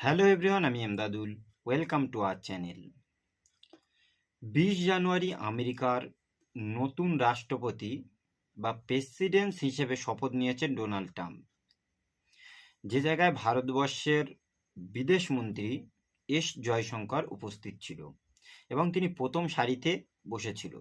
Hello everyone আমি Emdadul. Welcome to our channel বিশ January আমেরিকার নতুন রাষ্ট্রপতি বা প্রেসিডেন্ট হিসেবে শপথ নিয়েছেন ডোনাল্ড ট্রাম্প। যে জায়গায় ভারতবর্ষের বিদেশমন্ত্রী এস জয়শঙ্কর উপস্থিত ছিল এবং তিনি প্রথম সারিতে বসেছিল।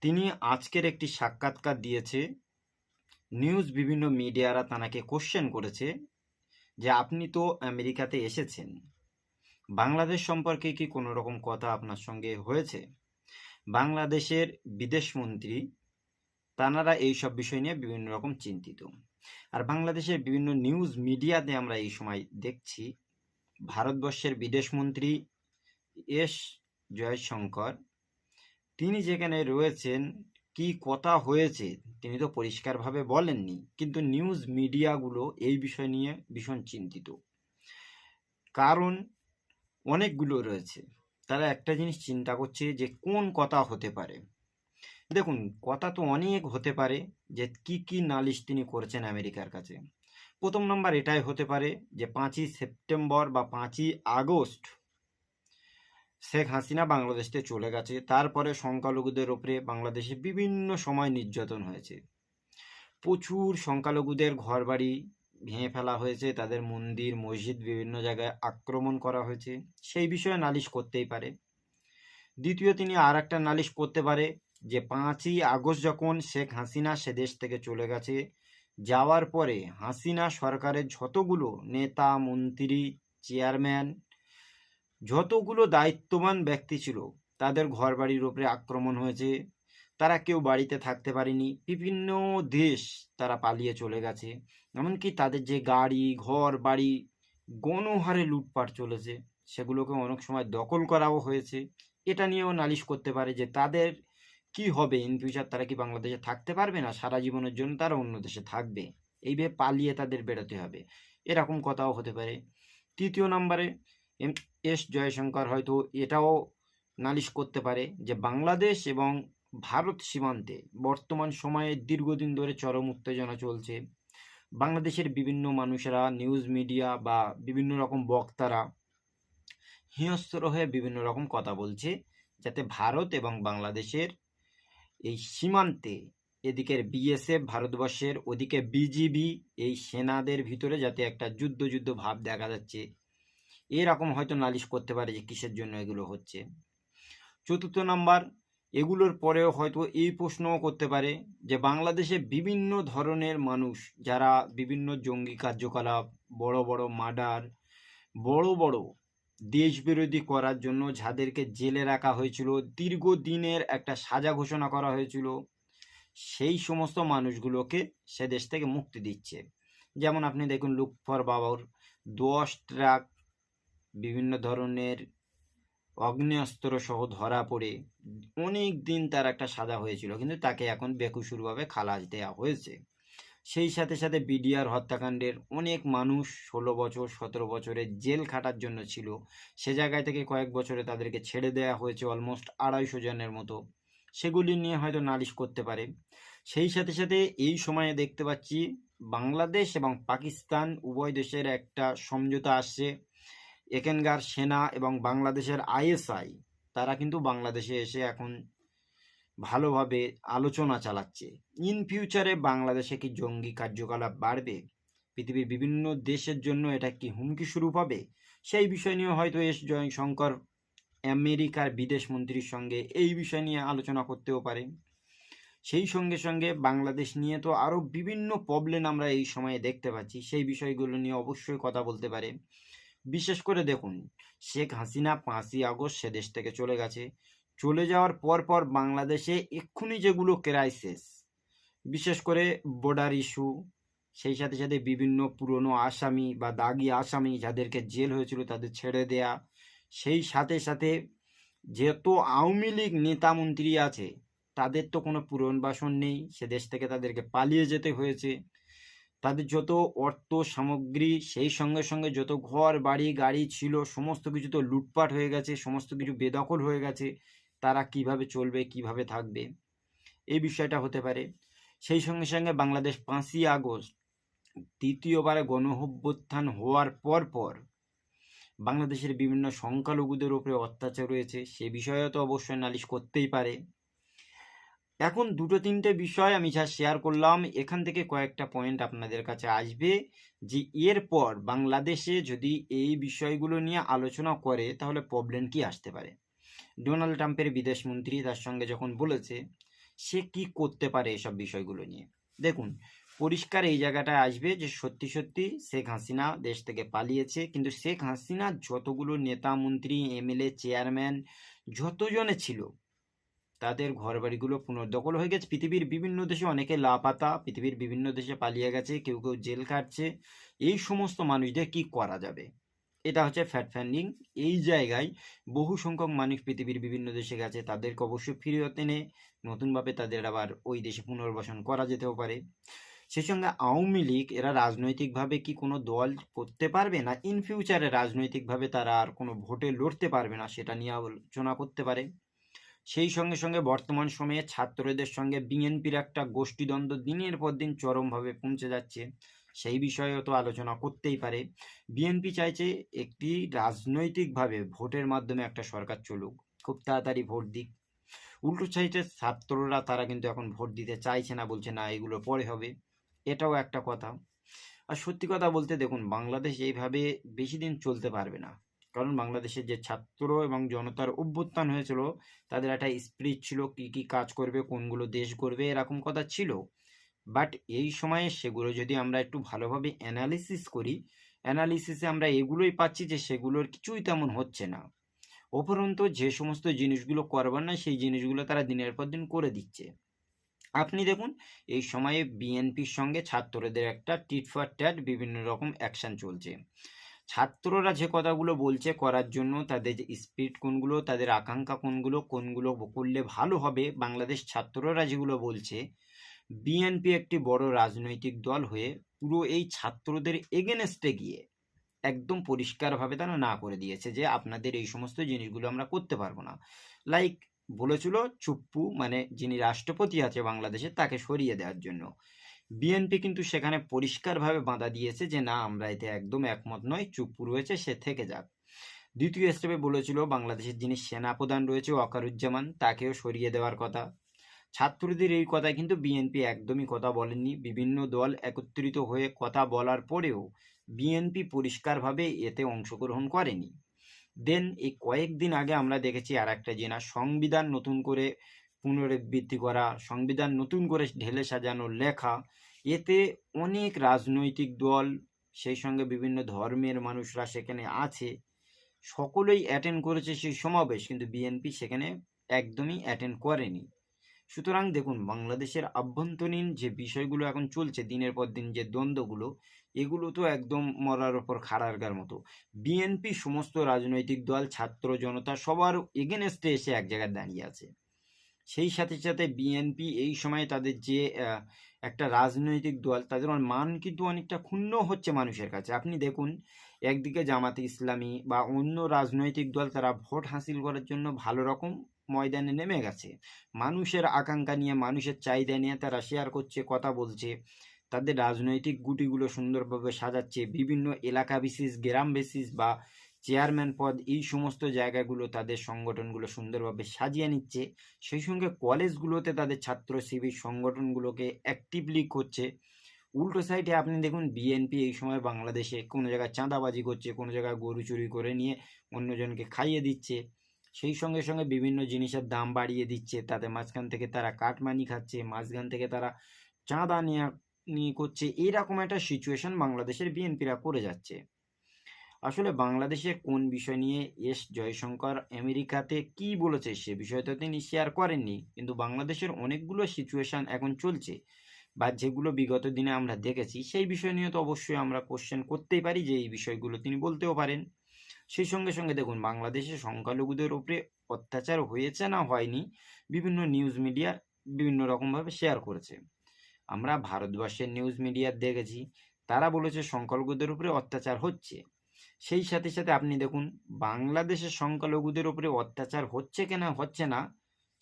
তিনি আজকের একটি সাক্ষাৎকার দিয়েছে। নিউজ বিভিন্ন মিডিয়ারা তানাকে কোশ্চেন করেছে যে আপনি তো আমেরিকাতে এসেছেন। বাংলাদেশ সম্পর্কে কি কোনো রকম কথা আপনার সঙ্গে হয়েছে? বাংলাদেশের বিদেশমন্ত্রী তানারা এই সব বিষয় নিয়ে বিভিন্ন রকম চিন্তিত। আর বাংলাদেশের বিভিন্ন নিউজ মিডিয়াতে আমরা এই সময় দেখছি, ভারতবর্ষের বিদেশমন্ত্রী এস জয়শঙ্কর, তিনি যেখানে রয়েছেন, কি কথা হয়েছে তিনি তো পরিষ্কারভাবে বলেননি, কিন্তু নিউজ মিডিয়াগুলো এই বিষয় নিয়ে ভীষণ চিন্তিত। কারণ অনেকগুলো রয়েছে। তারা একটা জিনিস চিন্তা করছে যে কোন কথা হতে পারে। দেখুন, কথা তো অনেক হতে পারে যে কি কি নালিশ তিনি করেছেন আমেরিকার কাছে। প্রথম নম্বর এটাই হতে পারে যে পাঁচই সেপ্টেম্বর বা পাঁচই আগস্ট শেখ হাসিনা বাংলাদেশ থেকে চলে গেছে। তারপরে সংখ্যালঘুদের ওপরে বাংলাদেশে বিভিন্ন সময় নির্যাতন হয়েছে। প্রচুর সংখ্যালঘুদের ঘরবাড়ি ভেঙে ফেলা হয়েছে, তাদের মন্দির, মসজিদ বিভিন্ন জায়গায় আক্রমণ করা হয়েছে। সেই বিষয়ে নালিশ করতেই পারে। দ্বিতীয়, তিনি আর একটা নালিশ করতে পারে যে, পাঁচই আগস্ট যখন শেখ হাসিনা সে দেশ থেকে চলে গেছে, যাওয়ার পরে হাসিনা সরকারের যতগুলো নেতা, মন্ত্রী, চেয়ারম্যান যতগুলো দায়িত্ববান ব্যক্তি ছিল, তাদের ঘর বাড়ির উপরে আক্রমণ হয়েছে। তারা কেউ বাড়িতে থাকতে পারেনি। বিভিন্ন দেশ তারা পালিয়ে চলে গেছে। এমনকি তাদের যে গাড়ি, ঘর, বাড়ি, গণহারে লুটপাট চলেছে, সেগুলোকে অনেক সময় দখল করাও হয়েছে। এটা নিয়েও নালিশ করতে পারে যে তাদের কি হবে ইন ফিউচার তারা কি বাংলাদেশে থাকতে পারবে না? সারা জীবনের জন্য তারা অন্য দেশে থাকবে। এইভাবে পালিয়ে তাদের বেরোতে হবে। এরকম কথাও হতে পারে। তৃতীয় নম্বরে এম এস জয়শঙ্কর হয়তো এটাও নালিশ করতে পারে যে বাংলাদেশ এবং ভারত সীমান্তে বর্তমান সময়ে দীর্ঘদিন ধরে চরম উত্তেজনা চলছে। বাংলাদেশের বিভিন্ন মানুষেরা নিউজ মিডিয়া বা বিভিন্ন রকম বক্তারা হিংস্র হয়ে বিভিন্ন রকম কথা বলছে যাতে ভারত এবং বাংলাদেশের এই সীমান্তে এদিকের বিএসএফ ভারতবর্ষের ওদিকে বিজিবি এই সেনাদের ভিতরে যাতে একটা যুদ্ধ যুদ্ধ ভাব দেখা যাচ্ছে। এরকম হয়তো নালিশ করতে পারে যে কিসের জন্য এগুলো হচ্ছে। চতুর্থ নাম্বার, এগুলোর পরেও হয়তো এই প্রশ্নও করতে পারে যে বাংলাদেশে বিভিন্ন ধরনের মানুষ যারা বিভিন্ন জঙ্গি কার্যকলাপ, বড় বড় মার্ডার, বড় বড় দেশবিরোধী করার জন্য যাদেরকে জেলে রাখা হয়েছিল, দীর্ঘদিনের একটা সাজা ঘোষণা করা হয়েছিল, সেই সমস্ত মানুষগুলোকে সে দেশ থেকে মুক্তি দিচ্ছে। যেমন আপনি দেখুন লুকফর বাবর, দশ ট্রাক বিভিন্ন ধরনের অগ্নেয়াস্ত্র সহ ধরা পড়ে অনেক দিন তার একটা সাজা হয়েছিল, কিন্তু তাকে এখন বেকুসুরভাবে খালাস দেওয়া হয়েছে। সেই সাথে সাথে বিডিআর হত্যাকাণ্ডের অনেক মানুষ ষোলো বছর, সতেরো বছরের জেল খাটার জন্য ছিল। সে জায়গায় থেকে কয়েক বছরে তাদেরকে ছেড়ে দেওয়া হয়েছে অলমোস্ট আড়াইশো জনের মতো। সেগুলি নিয়ে হয়তো নালিশ করতে পারে। সেই সাথে সাথে এই সময়ে দেখতে পাচ্ছি বাংলাদেশ এবং পাকিস্তান উভয় দেশের একটা সমঝোতা আসছে। এখানকার সেনা এবং বাংলাদেশের আইএসআই, তারা কিন্তু বাংলাদেশে এসে এখন ভালোভাবে আলোচনা চালাচ্ছে। ইন ফিউচারে বাংলাদেশে কি জঙ্গি কার্যকলাপ বাড়বে? পৃথিবীর বিভিন্ন দেশের জন্য এটা কি হুমকি স্বরূপ হবে? সেই বিষয় নিয়ে হয়তো এস জয়শঙ্কর আমেরিকার বিদেশ মন্ত্রীর সঙ্গে এই বিষয় নিয়ে আলোচনা করতেও পারে। সেই সঙ্গে সঙ্গে বাংলাদেশ নিয়ে তো আরও বিভিন্ন প্রবলেম আমরা এই সময়ে দেখতে পাচ্ছি। সেই বিষয়গুলো নিয়ে অবশ্যই কথা বলতে পারে। বিশেষ করে দেখুন, শেখ হাসিনা পাঁচই আগস্ট সে দেশ থেকে চলে গেছে। চলে যাওয়ার পর পর বাংলাদেশে এক্ষুনি যেগুলো ক্রাইসিস বিশেষ করে বর্ডার ইস্যু সেই সাথে সাথে বিভিন্ন পুরনো আসামি বা দাগি আসামি যাদেরকে জেল হয়েছিল তাদের ছেড়ে দেয়া, সেই সাথে সাথে যেহেতু আওয়ামী লীগ নেতা মন্ত্রী আছে, তাদের তো কোনো পুনর্বাসন নেই। সে দেশ থেকে তাদেরকে পালিয়ে যেতে হয়েছে। তাদের যত অর্থ সামগ্রী, সেই সঙ্গে সঙ্গে যত ঘর, বাড়ি, গাড়ি ছিল, সমস্ত কিছু তো লুটপাট হয়ে গেছে, সমস্ত কিছু বেদখল হয়ে গেছে, তারা কীভাবে চলবে, কীভাবে থাকবে? এই বিষয়টা হতে পারে। সেই সঙ্গে সঙ্গে বাংলাদেশ পাঁচই আগস্ট তৃতীয়বারে গণঅভ্যুত্থান হওয়ার পর পর বাংলাদেশের বিভিন্ন সংখ্যালঘুদের উপরে অত্যাচার রয়েছে। সে বিষয়েও তো অবশ্যই নালিশ করতেই পারে। এখন দুটো তিনটে বিষয় আমি যা শেয়ার করলাম, এখান থেকে কয়েকটা পয়েন্ট আপনাদের কাছে আসবে যে এরপর বাংলাদেশে যদি এই বিষয়গুলো নিয়ে আলোচনা করে, তাহলে প্রবলেম কি আসতে পারে? ডোনাল্ড ট্রাম্পের বিদেশমন্ত্রী তার সঙ্গে যখন বলেছে, সে কি করতে পারে এসব বিষয়গুলো নিয়ে? দেখুন, পরিষ্কার এই জায়গাটায় আসবে যে সত্যি সত্যি শেখ হাসিনা দেশ থেকে পালিয়েছে, কিন্তু শেখ হাসিনা যতগুলো নেতা মন্ত্রী এমএলএ চেয়ারম্যান যতজনে ছিল তাদের ঘরবাড়িগুলো পুনর্দখল হয়ে গেছে। পৃথিবীর বিভিন্ন দেশে অনেকে লাপাতা পৃথিবীর বিভিন্ন দেশে পালিয়ে গেছে, কেউ কেউ জেল কাটছে এই সমস্ত মানুষদের কি করা যাবে? এটা হচ্ছে ফ্যাট ফ্যান্ডিং এই জায়গায় বহু সংখ্যক মানুষ পৃথিবীর বিভিন্ন দেশে গেছে, তাদেরকে অবশ্যই ফিরিয়ে এনে নতুনভাবে তাদের আবার ওই দেশে পুনর্বাসন করা যেতেও পারে। সেই সঙ্গে আওয়ামী লীগ, এরা রাজনৈতিকভাবে কি কোনো দল করতে পারবে না? ইন ফিউচারে রাজনৈতিকভাবে তারা আর কোনো ভোটে লড়তে পারবে না, সেটা নিয়ে আলোচনা করতে পারে। সেই সঙ্গে সঙ্গে বর্তমান সময়ে ছাত্রদের সঙ্গে বিএনপির একটা গোষ্ঠীদ্বন্দ্ব দিনের পর দিন চরমভাবে পৌঁছে যাচ্ছে। সেই বিষয়েও তো আলোচনা করতেই পারে। বিএনপি চাইছে একটি রাজনৈতিকভাবে ভোটের মাধ্যমে একটা সরকার চলুক। খুব তাড়াতাড়ি ভোট দিক। উল্টো সাইডের ছাত্ররা তারা কিন্তু এখন ভোট দিতে চাইছে না, বলছে না, এগুলো পরে হবে। এটাও একটা কথা। আর সত্যি কথা বলতে দেখুন, বাংলাদেশ এইভাবে বেশি দিন চলতে পারবে না। কারণ বাংলাদেশের যে ছাত্র এবং জনতার অভ্যুত্থান হয়েছিল, তাদের একটা স্পিরিট ছিল কি কি কাজ করবে, কোনগুলো দেশ করবে এরকম কথা ছিল। বাট এই সময়ে সেগুলো যদি আমরা একটু ভালোভাবে অ্যানালিসিস করি অ্যানালিসিসে আমরা এগুলোই পাচ্ছি যে সেগুলোর কিছুই তেমন হচ্ছে না। উপরন্তু যে সমস্ত জিনিসগুলো করবার না সেই জিনিসগুলো তারা দিনের পর দিন করে দিচ্ছে। আপনি দেখুন, এই সময়ে বিএনপির সঙ্গে ছাত্রদের একটা টিট ফর ট্যাট বিভিন্ন রকম অ্যাকশন চলছে। ছাত্ররা যে কথাগুলো বলছে করার জন্য, তাদের যে স্পিরিট কোনগুলো, তাদের আকাঙ্ক্ষা কোনগুলো কোনগুলো করলে ভালো হবে, বাংলাদেশ ছাত্ররা যেগুলো বলছে বিএনপি একটি বড় রাজনৈতিক দল হয়ে পুরো এই ছাত্রদের এগেনস্টে গিয়ে একদম পরিষ্কারভাবে তারা না করে দিয়েছে যে আপনাদের এই সমস্ত জিনিসগুলো আমরা করতে পারব না। লাইক বলেছিল চুপ্পু মানে যিনি রাষ্ট্রপতি আছে বাংলাদেশে, তাকে সরিয়ে দেওয়ার জন্য। বিএনপি কিন্তু সেখানে পরিষ্কারভাবে বাঁধা দিয়েছে যে, না, আমরা এতে একদম একমত নয় চুপ্পু রয়েছে সে থেকে যাক। দ্বিতীয় স্টেপে বলেছিল, বাংলাদেশের যিনি সেনাপ্রধান রয়েছে, ওয়াকারুজ্জামান, তাকেও সরিয়ে দেওয়ার কথা। ছাত্রদের এই কথায় কিন্তু বিএনপি একদমই কথা বলেননি। বিভিন্ন দল একত্রিত হয়ে কথা বলার পরেও বিএনপি পরিষ্কারভাবে এতে অংশগ্রহণ করেনি। দেন এই কয়েকদিন আগে আমরা দেখেছি আর একটা যে, না, সংবিধান নতুন করে পুনরাবৃত্তি করা, সংবিধান নতুন করে ঢেলে সাজানো লেখা, এতে অনেক রাজনৈতিক দল, সেই সঙ্গে বিভিন্ন ধর্মের মানুষরা সেখানে আছে। সকলেই অ্যাটেন্ড করেছে সেই সমাবেশ, কিন্তু বিএনপি সেখানে একদমই অ্যাটেন্ড করেনি। সুতরাং দেখুন, বাংলাদেশের আভ্যন্তরীণ যে বিষয়গুলো এখন চলছে, দিনের পর দিন যে দ্বন্দ্বগুলো, এগুলো তো একদম মরার ওপর খাড়ারগার মতো। বিএনপি সমস্ত রাজনৈতিক দল, ছাত্র জনতা সবার এগেনস্টে এসে এক জায়গায় দাঁড়িয়ে আছে। সেই সাথে সাথে বিএনপি এই সময় তাদের যে একটা রাজনৈতিক দল, তাদের মান কিন্তু অনেকটা ক্ষুণ্ণ হচ্ছে মানুষের কাছে। আপনি দেখুন, একদিকে জামাতে ইসলামী বা অন্য রাজনৈতিক দল তারা ভোট হাসিল করার জন্য ভালো রকম ময়দানে নেমে গেছে। মানুষের আকাঙ্ক্ষা নিয়ে, মানুষের চাহিদা নিয়ে তারা শেয়ার করছে, কথা বলছে। তাদের রাজনৈতিক গুটিগুলো সুন্দরভাবে সাজাচ্ছে। বিভিন্ন এলাকা বিশেষ গ্রাম বিশেষ বা চেয়ারম্যান পদ এই সমস্ত জায়গাগুলো তাদের সংগঠনগুলো সুন্দরভাবে সাজিয়ে নিচ্ছে। সেই সঙ্গে কলেজগুলোতে তাদের ছাত্র শিবির সংগঠনগুলোকে অ্যাক্টিভলি করছে। উল্টো সাইডে আপনি দেখুন বিএনপি এই সময় বাংলাদেশে কোনো জায়গায় চাঁদাবাজি করছে, কোনো জায়গায় গরু চুরি করে নিয়ে অন্যজনকে খাইয়ে দিচ্ছে। সেই সঙ্গে সঙ্গে বিভিন্ন জিনিসের দাম বাড়িয়ে দিচ্ছে। তাতে মাঝখান থেকে তারা কাটমানি খাচ্ছে, মাঝখান থেকে তারা চাঁদা নেওয়া নিয়ে করছে। এইরকম একটা সিচুয়েশন বাংলাদেশের বিএনপিরা করে যাচ্ছে। আসলে বাংলাদেশে কোন বিষয় নিয়ে এস জয়শঙ্কর আমেরিকাতে কি বলেছে সে বিষয়টা তিনি শেয়ার করেননি। কিন্তু বাংলাদেশের অনেকগুলো সিচুয়েশন এখন চলছে বা যেগুলো বিগত দিনে আমরা দেখেছি, সেই বিষয় নিয়ে তো অবশ্যই আমরা কোশ্চেন করতেই পারি যে এই বিষয়গুলো তিনি বলতেও পারেন। সেই সঙ্গে সঙ্গে দেখুন, বাংলাদেশে সংখ্যালঘুদের উপরে অত্যাচার হয়েছে না হয়নি, বিভিন্ন নিউজ মিডিয়া বিভিন্ন রকমভাবে শেয়ার করেছে। আমরা ভারতবর্ষের নিউজ মিডিয়া দেখেছি, তারা বলেছে সংখ্যালঘুদের উপরে অত্যাচার হচ্ছে। সেই সাথে সাথে আপনি দেখুন, বাংলাদেশের সংখ্যালঘুদের উপরে অত্যাচার হচ্ছে কিনা, হচ্ছে না,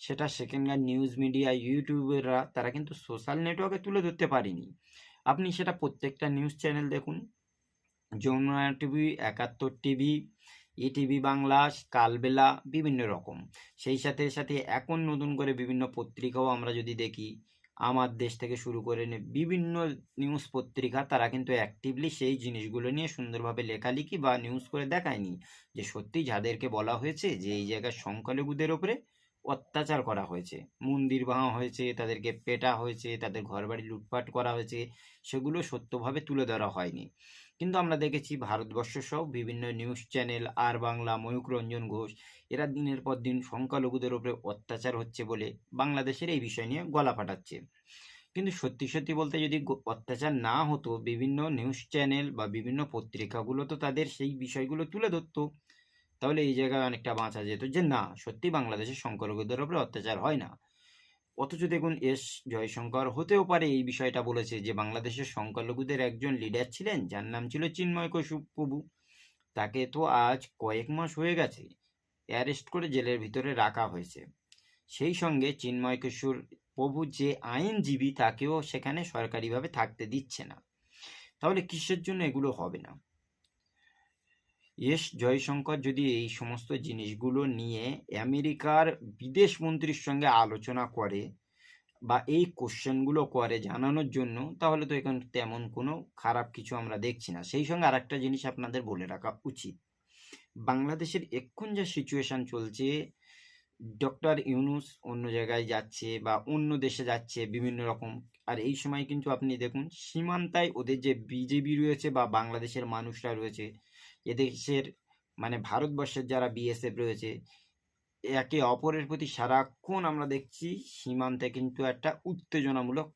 সেটা সেখানকার নিউজ মিডিয়া ইউটিউবেররা তারা কিন্তু সোশ্যাল নেটওয়ার্কে তুলে ধরতে পারেনি। আপনি সেটা প্রত্যেকটা নিউজ চ্যানেল দেখুন, Jamuna TV Ekattor TV ETV Bangla, Kalbela, বিভিন্ন রকম। সেই সাথে সাথে এখন নতুন করে বিভিন্ন পত্রিকাও আমরা যদি দেখি আমার দেশ থেকে শুরু করে বিভিন্ন নিউজ পত্রিকা তারা কিন্তু অ্যাক্টিভলি সেই জিনিসগুলো নিয়ে সুন্দরভাবে লেখালেখি বা নিউজ করে দেখায়নি। যে সত্যি যাদেরকে বলা হয়েছে যে এই জায়গায় সংখ্যালঘুদের ওপরে অত্যাচার করা হয়েছে। মন্দির ভাঙা হয়েছে, তাদেরকে পেটা হয়েছে, তাদের ঘরবাড়ি লুটপাট করা হয়েছে, সেগুলো সত্যভাবে তুলে ধরা হয়নি। কিন্তু আমরা দেখেছি ভারতবর্ষ সহ বিভিন্ন news channel R Bangla Mayukh Ranjan Ghosh, এরা দিনের পর দিন সংখ্যালঘুদের উপরে অত্যাচার হচ্ছে বলে বাংলাদেশের এই বিষয় নিয়ে গলা ফাটাচ্ছে। কিন্তু সত্যি সত্যি বলতে যদি অত্যাচার না হতো, বিভিন্ন নিউজ চ্যানেল বা বিভিন্ন পত্রিকাগুলো তো তাদের সেই বিষয়গুলো তুলে ধরতো, তাহলে এই জায়গায় অনেকটা বাঁচা যেত যে না, সত্যি বাংলাদেশের সংখ্যালঘুদের উপরে অত্যাচার হয় না। অথচ দেখুন, এস জয়শঙ্কর হতেও পারে এই বিষয়টা বলেছে যে, বাংলাদেশের সংখ্যালঘুদের একজন লিডার ছিলেন, যার নাম ছিল চিন্ময় প্রভু। তাকে তো আজ কয়েক মাস হয়ে গেছে অ্যারেস্ট করে জেলের ভিতরে রাখা হয়েছে। সেই সঙ্গে চিন্ময় কিশোর প্রভু যে আইনজীবী, তাকেও সেখানে সরকারিভাবে থাকতে দিচ্ছে না। তাহলে কিসের জন্য এগুলো হবে না? এস জয়শঙ্কর যদি এই সমস্ত জিনিসগুলো নিয়ে আমেরিকার বিদেশ মন্ত্রীর সঙ্গে আলোচনা করে বা এই কোশ্চেনগুলো করে জানানোর জন্য, তাহলে তো এখন তেমন কোনো খারাপ কিছু আমরা দেখছি না। সেই সঙ্গে আরেকটা জিনিস আপনাদের বলে রাখা উচিত। বাংলাদেশের এক্ষুন যা সিচুয়েশান চলছে, ডক্টর ইউনুস অন্য জায়গায় যাচ্ছে বা অন্য দেশে যাচ্ছে বিভিন্ন রকম, আর এই সময় কিন্তু আপনি দেখুন সীমান্তায় ওদের যে বিজেপি রয়েছে বা বাংলাদেশের মানুষরা রয়েছে এদেশের মানে ভারতবর্ষের যারা বিএসএফ রয়েছে, একে অপরের প্রতি সারাক্ষণ আমরা দেখছি সীমান্তে কিন্তু একটা উত্তেজনামূলক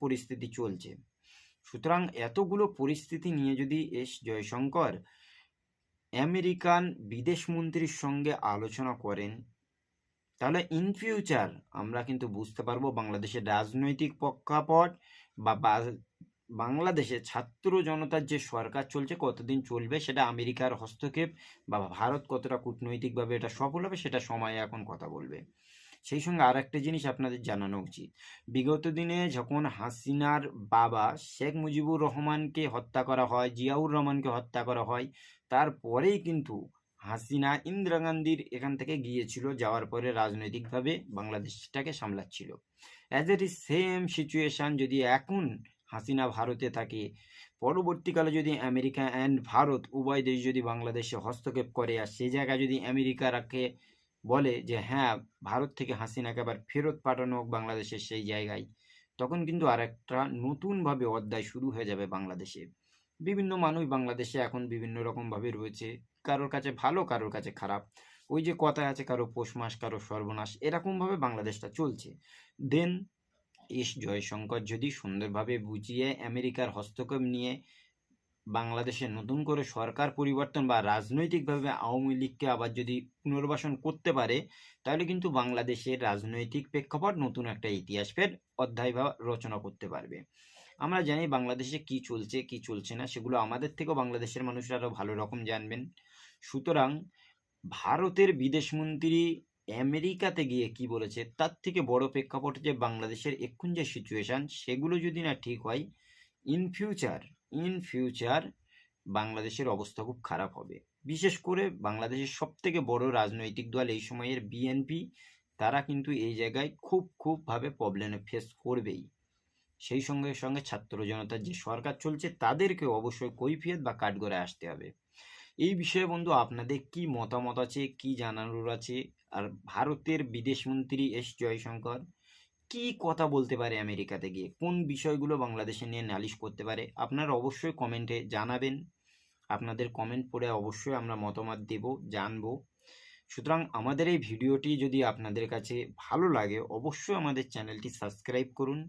পরিস্থিতি চলছে। সুতরাং এতগুলো পরিস্থিতি নিয়ে যদি এস জয়শঙ্কর আমেরিকান বিদেশ মন্ত্রীর সঙ্গে আলোচনা করেন, তাহলে ইন ফিউচার আমরা কিন্তু বুঝতে পারব বাংলাদেশের রাজনৈতিক পক্ষাপট বা- বাংলাদেশে ছাত্র জনতার যে সরকার চলছে, কতদিন চলবে সেটা আমেরিকার হস্তক্ষেপ বা ভারত কতটা কূটনৈতিকভাবে এটা সফল হবে সেটা সময় এখন কথা বলবে। সেই সঙ্গে আর একটা জিনিস আপনাদের জানানো উচিত। বিগত দিনে যখন হাসিনার বাবা শেখ মুজিবুর রহমানকে হত্যা করা হয়, জিয়াউর রহমানকে হত্যা করা হয়, তারপরেই কিন্তু হাসিনা ইন্দিরা গান্ধীর এখান থেকে গিয়েছিল, যাওয়ার পরে রাজনৈতিকভাবে বাংলাদেশটাকে সামলাচ্ছিল। As it is same situation যদি এখন হাসিনা ভারতে থাকে। পরবর্তীকালে যদি আমেরিকা অ্যান্ড ভারত, উভয় দেশ যদি বাংলাদেশে হস্তক্ষেপ করে আর সেই জায়গায় যদি আমেরিকাকে বলে যে হ্যাঁ ভারত থেকে হাসিনাকে আবার ফেরত পাঠানো হোক বাংলাদেশের সেই জায়গায়, তখন কিন্তু আর একটা নতুনভাবে অধ্যায় শুরু হয়ে যাবে বাংলাদেশে। বিভিন্ন মানুষ বাংলাদেশে এখন বিভিন্ন রকমভাবে রয়েছে। কারোর কাছে ভালো, কারোর কাছে খারাপ। ওই যে কথায় আছে, কারও পৌষ মাস, কারও সর্বনাশ, এরকমভাবে বাংলাদেশটা চলছে। দেন এস জয়শঙ্কর যদি সুন্দরভাবে বুঝিয়ে আমেরিকার হস্তক্ষেপ নিয়ে বাংলাদেশে নতুন করে সরকার পরিবর্তন বা রাজনৈতিকভাবে আওয়ামী লীগকে আবার যদি পুনর্বাসন করতে পারে, তাহলে কিন্তু বাংলাদেশের রাজনৈতিক প্রেক্ষাপট নতুন একটা ইতিহাস ফের অধ্যায় বা রচনা করতে পারবে। আমরা জানি বাংলাদেশে কি চলছে কি চলছে না, সেগুলো আমাদের থেকেও বাংলাদেশের মানুষরা আরও ভালো রকম জানবেন। সুতরাং ভারতের বিদেশমন্ত্রী আমেরিকাতে গিয়ে কি বলেছে? তার থেকে বড় প্রেক্ষাপট যে বাংলাদেশের এক্ষুন যে সিচুয়েশান সেগুলো যদি না ঠিক হয় ইন ফিউচার ইন ফিউচার বাংলাদেশের অবস্থা খুব খারাপ হবে। বিশেষ করে বাংলাদেশের সব থেকে বড় রাজনৈতিক দল এই সময়ের বিএনপি তারা কিন্তু এই জায়গায় খুব খুবভাবে প্রবলেমে ফেস করবেই। সেই সঙ্গে সঙ্গে ছাত্র জনতার যে সরকার চলছে, তাদেরকে অবশ্যই কৈফিয়ত বা কাঠগড়ায় আসতে হবে। এই বিষয়ে বন্ধু, আপনাদের কি মতামত আছে? কি জানানোর আছে? আর ভারতের বিদেশমন্ত্রী এস জয়শঙ্কর কি কথা বলতে পারে আমেরিকাতে গিয়ে? কোন বিষয়গুলো বাংলাদেশে নিয়ে নালিশ করতে পারে? আপনারা অবশ্যই কমেন্টে জানাবেন। আপনাদের কমেন্ট পড়ে অবশ্যই আমরা মতামত দেব, জানব। সুতরাং আমাদের এই ভিডিওটি যদি আপনাদের কাছে ভালো লাগে, অবশ্যই আমাদের চ্যানেলটি সাবস্ক্রাইব করুন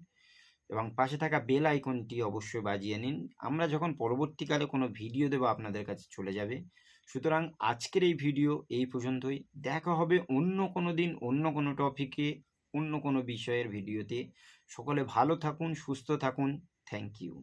এবং পাশে থাকা বেল আইকনটি অবশ্যই বাজিয়ে নিন। আমরা যখন পরবর্তীকালে কোনো ভিডিও দেবো, আপনাদের কাছে চলে যাবে। সুতরাং আজকের এই ভিডিও এই পর্যন্তই। দেখা হবে অন্য কোনো দিন, অন্য কোনো টপিকে অন্য কোনো বিষয়ের ভিডিওতে সকলে ভালো থাকুন, সুস্থ থাকুন। Thank you